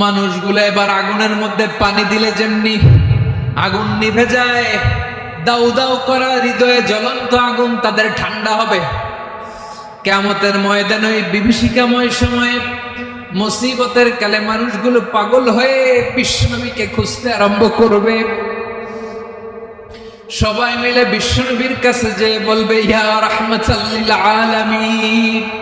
মানুষগুলো এবার আগুনের মধ্যে পানি দিলে যেমনি আগুন নিভে যায়, দাউ দাউ করা হৃদয়ে জ্বলন্ত আগুন তাদের ঠান্ডা হবে। কেমতের ময়দান ওই বিভীষিকাময় সময়ে মুসিবতের কালে মানুষগুলো পাগল হয়ে বিশ্বনবীকে খুঁজতে আরম্ভ করবে। সবাই মিলে বিশ্বনবীর কাছে যে বলবে, ইয়া রাহমাতাল্লিল আলামিন।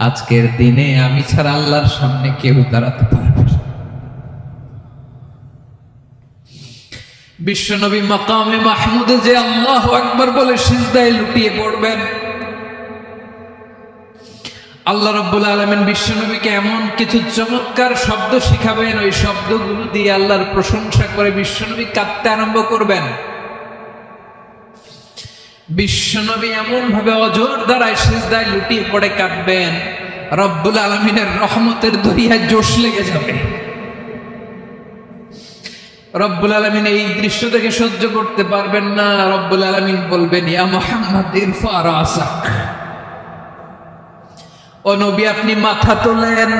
আজকের দিনে আমি ছাড়া আল্লাহর সামনে কেউ দাঁড়াতে পারবে বিশ্বনবী মাকামে মাহমুদে যে আল্লাহ আকবার বলে সিজদায় লুটিয়ে পড়বেন। আল্লাহ রব্বুল আলমেন বিশ্বনবীকে এমন কিছু চমৎকার শব্দ শিখাবেন, ওই শব্দগুলো দিয়ে আল্লাহর প্রশংসা করে বিশ্বনবী কাঁদতে আরম্ভ করবেন। বিশ্বনবী এমন ভাবে অজর দ্বারায় সিজদায় লুটিয়ে পড়ে কাঁদবেন। রব্বুল আলমিনের রহমতের দরিয়া জোশ লেগে যাবে। রব্বুল আলমিন এই দৃশ্য থেকে সহ্য করতে পারবেন না। রব্বুল আলমিন বলবেন, ইয়া মোহাম্মদ, ইরফা ও নবী, আপনি মাথা তোলেন।